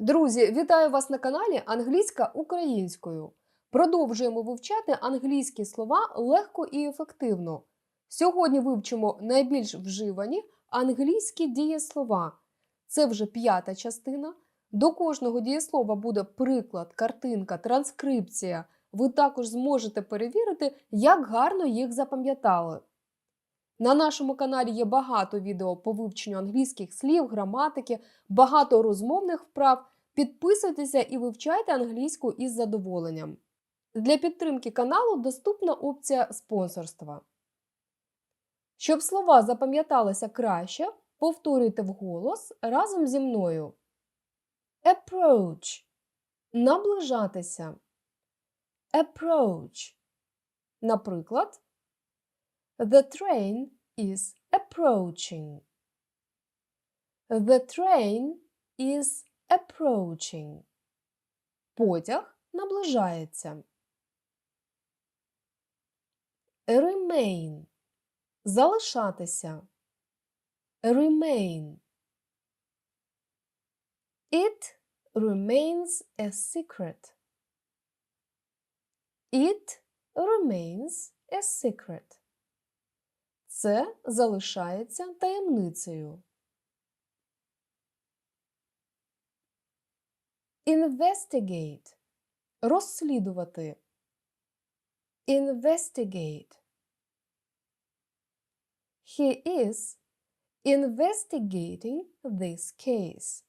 Друзі, вітаю вас на каналі Англійська українською. Продовжуємо вивчати англійські слова легко і ефективно. Сьогодні вивчимо найбільш вживані англійські дієслова. Це вже п'ята частина. До кожного дієслова буде приклад, картинка, транскрипція. Ви також зможете перевірити, як гарно їх запам'ятали. На нашому каналі є багато відео по вивченню англійських слів, граматики, багато розмовних вправ. Підписуйтеся і вивчайте англійську із задоволенням. Для підтримки каналу доступна опція спонсорства. Щоб слова запам'яталися краще, повторюйте вголос разом зі мною. Approach наближатися. Approach. Наприклад, The train is approaching. The train is approaching. Потяг наближається. Remain. Залишатися. Remain. It remains a secret. It remains a secret. Це залишається таємницею. Investigate – розслідувати. Investigate. He is investigating this case.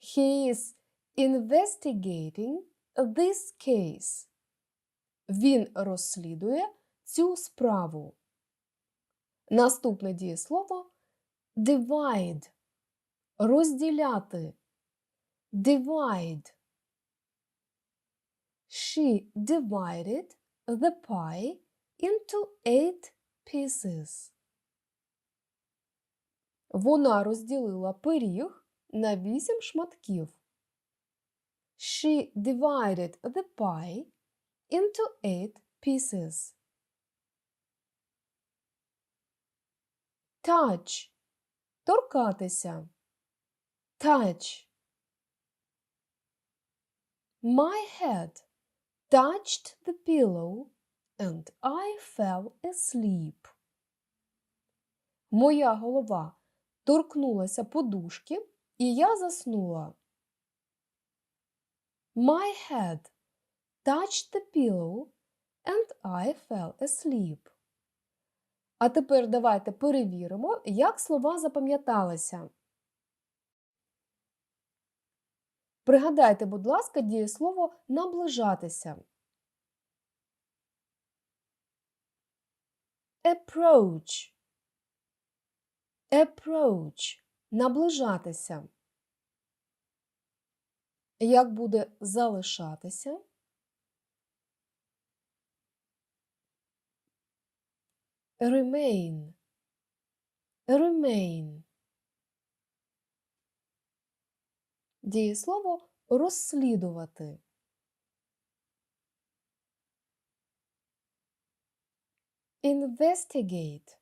He is investigating this case. Він розслідує цю справу. Наступне дієслово divide – розділяти. Divide. She divided the pie into eight pieces. Вона розділила пиріг на вісім шматків. She divided the pie into eight pieces. Touch – торкатися. Touch. My head touched the pillow and I fell asleep. Моя голова торкнулася подушки, і я заснула. My head touched the pillow and I fell asleep. А тепер давайте перевіримо, як слова запам'яталися. Пригадайте, будь ласка, дієслово наближатися. Approach. Approach. Наближатися. Як буде залишатися? Remain. Remain. Дієслово розслідувати. Investigate.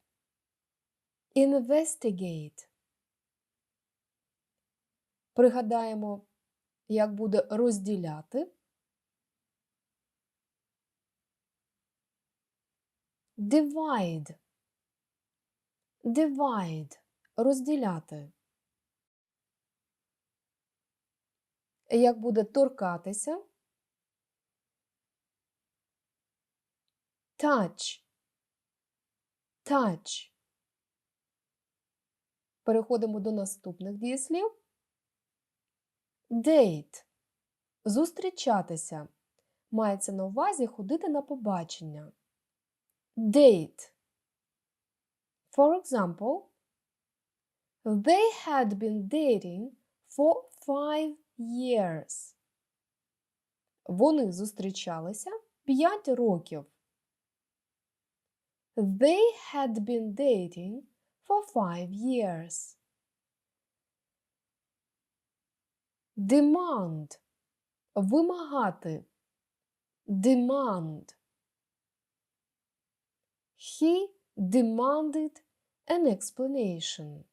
Investigate. Пригадаємо, як буде розділяти. Divide. Divide. Розділяти. Як буде торкатися? Touch. Touch. Переходимо до наступних дієслів. Date. Зустрічатися. Мається на увазі ходити на побачення. Date. For example, they had been dating for five years. Вони зустрічалися 5 років. They had been dating for five years. Demand – вимагати. Demand. He demanded an explanation.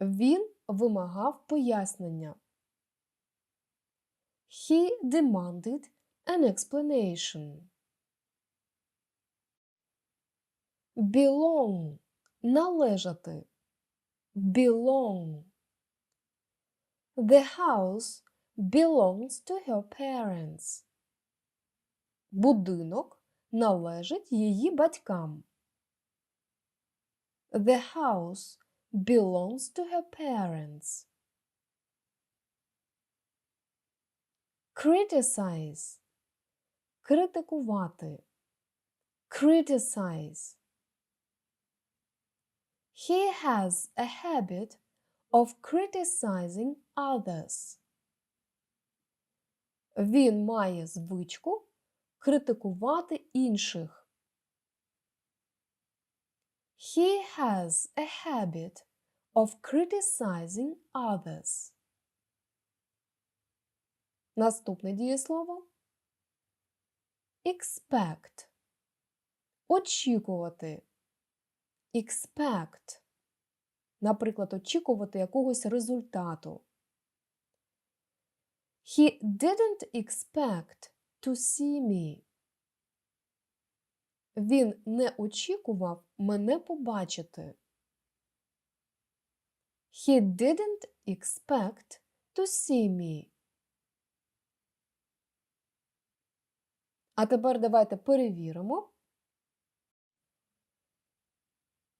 Він вимагав пояснення. He demanded an explanation. Belong належати. Belong. The house belongs to her parents. Будинок належить її батькам. The house belongs to her parents. Criticize. Критикувати. Criticize. He has a habit of criticizing others. Він має звичку критикувати інших. He has a habit of criticizing others. Наступне дієслово expect. Очікувати. Expect. Наприклад, очікувати якогось результату. He didn't expect to see me. Він не очікував мене побачити. He didn't expect to see me. А тепер давайте перевіримо.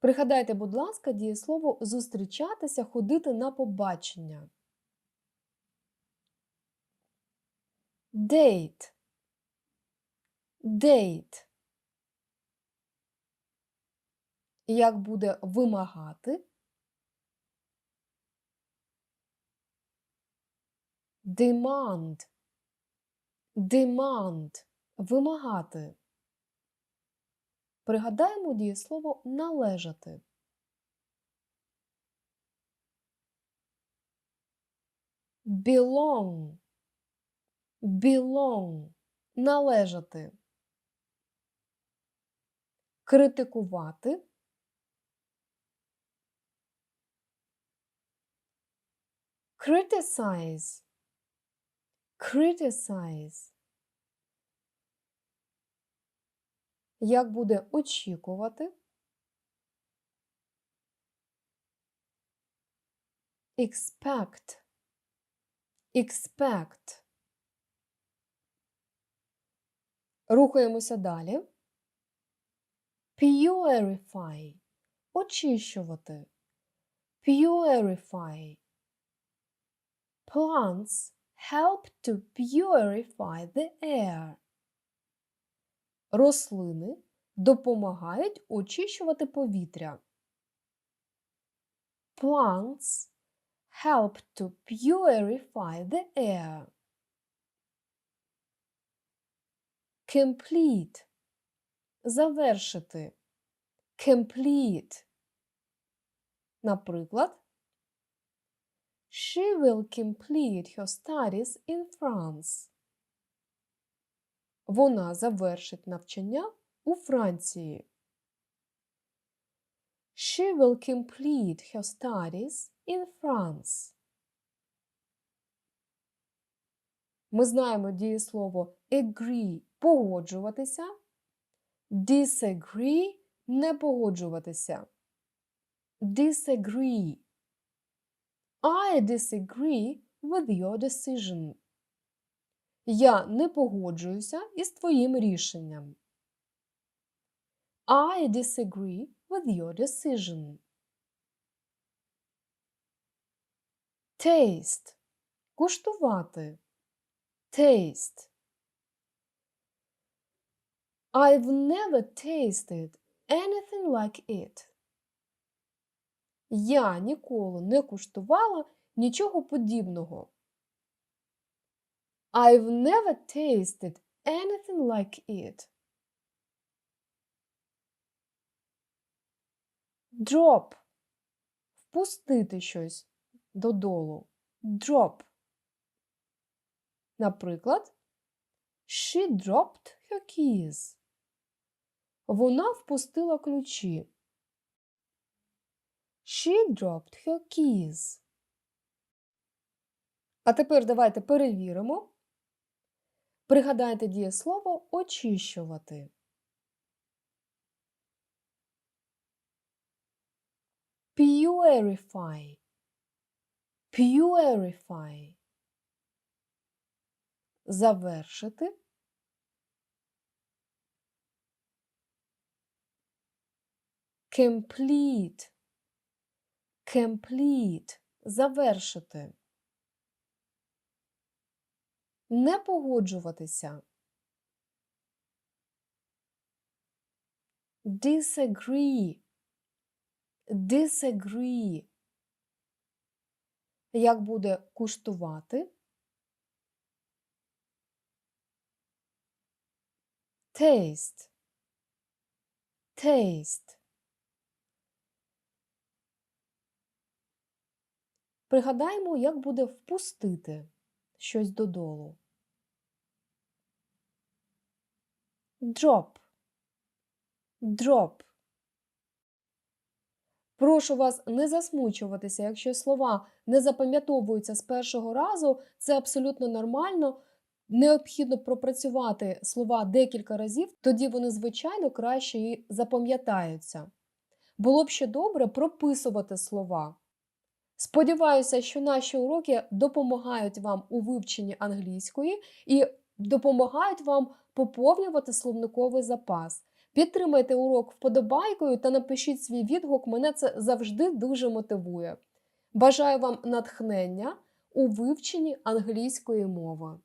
Пригадайте, будь ласка, дієслово зустрічатися, ходити на побачення. Date. Date. Як буде вимагати? Demand. Demand. Вимагати. Пригадаємо дієслово належати. Belong. Belong. Належати. Критикувати. Criticize. Criticize. Як буде очікувати? Expect. Expect. Рухаємося далі. Purify. Очищувати. Purify. Plants help to purify the air. Рослини допомагають очищувати повітря. Plants help to purify the air. Complete. Завершити. Complete. Наприклад, She will complete her studies in France. Вона завершить навчання у Франції. She will complete her studies in France. Ми знаємо дієслово agree погоджуватися, disagree не погоджуватися. Disagree. I disagree with your decision. Я не погоджуюся із твоїм рішенням. I disagree with your decision. Taste. Куштувати. Taste. I've never tasted anything like it. Я ніколи не куштувала нічого подібного. I've never tasted anything like it. Drop. Впустити щось додолу. Drop. Наприклад, She dropped her keys. Вона впустила ключі. She dropped her keys. А тепер давайте перевіримо. Пригадайте дієслово очищувати. Purify. Purify. Завершити. Complete. Complete. Завершити. Не погоджуватися. Disagree. Disagree. Як буде куштувати? Taste. Taste. Пригадаємо, як буде впустити щось додолу. Drop. Drop. Прошу вас не засмучуватися, якщо слова не запам'ятовуються з першого разу, це абсолютно нормально. Необхідно пропрацювати слова декілька разів, тоді вони, звичайно, краще і запам'ятаються. Було б ще добре прописувати слова. Сподіваюся, що наші уроки допомагають вам у вивченні англійської і допомагають вам поповнювати словниковий запас. Підтримайте урок вподобайкою та напишіть свій відгук, мене це завжди дуже мотивує. Бажаю вам натхнення у вивченні англійської мови.